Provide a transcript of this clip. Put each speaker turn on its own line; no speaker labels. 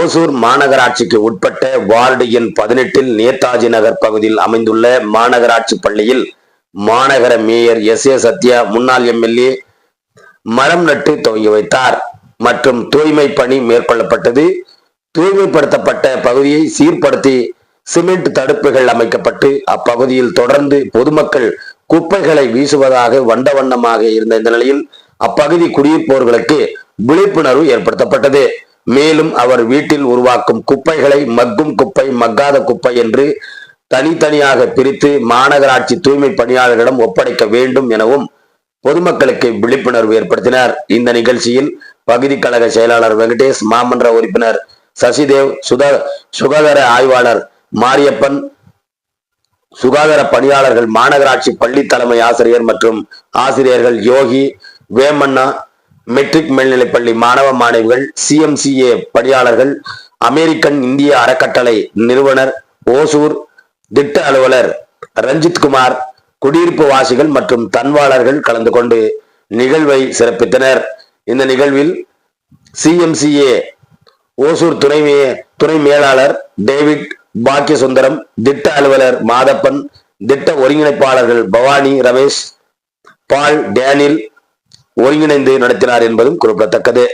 ஓசூர் மாநகராட்சிக்கு உட்பட்ட வார்டு எண் பதினெட்டில் நேதாஜி நகர் பகுதியில் அமைந்துள்ள மாநகராட்சி பள்ளியில் மாநகர மேயர் எஸ் ஏ சத்யா முன்னாள் எம்எல்ஏ மரம் நட்டு துவங்கி வைத்தார். மற்றும் தூய்மை பணி மேற்கொள்ளப்பட்டது. தூய்மைப்படுத்தப்பட்ட பகுதியை சீர்படுத்தி சிமெண்ட் தடுப்புகள் அமைக்கப்பட்டு அப்பகுதியில் தொடர்ந்து பொதுமக்கள் குப்பைகளை வீசுவதாக வண்ட வண்ணமாக இருந்த இந்த நிலையில் அப்பகுதி குடியிருப்போர்களுக்கு விழிப்புணர்வு ஏற்படுத்தப்பட்டது. மேலும் அவர் வீட்டில் உருவாக்கும் குப்பைகளை மக்கும் குப்பை மக்காத குப்பை என்று தனித்தனியாக பிரித்து மாநகராட்சி தூய்மை பணியாளர்களிடம் ஒப்படைக்க வேண்டும் எனவும் பொதுமக்களுக்கு விழிப்புணர்வு ஏற்படுத்தினார். இந்த நிகழ்ச்சியில் பகுதி கழக செயலாளர் வெங்கடேஷ் மாமன்ற உறுப்பினர் சசிதேவ் சுதா சுகாதார ஆய்வாளர் மாரியப்பன் சுகாதார பணியாளர்கள் மாநகராட்சி பள்ளி தலைமை ஆசிரியர் மற்றும் ஆசிரியர்கள் யோகி வேமண்ணா மெட்ரிக் மேல்நிலைப்பள்ளி மாணவ மாணவிகள் சிஎம்சிஏ பணியாளர்கள் அமெரிக்கன் இந்திய அறக்கட்டளை நிறுவனர் ஓசூர் திட்ட அலுவலர் ரஞ்சித் குமார் குடியிருப்பு வாசிகள் மற்றும் தன்வாளர்கள் கலந்து கொண்டு நிகழ்வை சிறப்பித்தனர். இந்த நிகழ்வில் சிஎம்சிஏ ஓசூர் துணை துணை மேலாளர் டேவிட் பாக்கியசுந்தரம் திட்ட அலுவலர் மாதப்பன் திட்ட ஒருங்கிணைப்பாளர்கள் பவானி ரமேஷ் பால் டேனில் ஒருங்கிணைந்து நடத்தினார் என்பதும் குறிப்பிடத்தக்கது.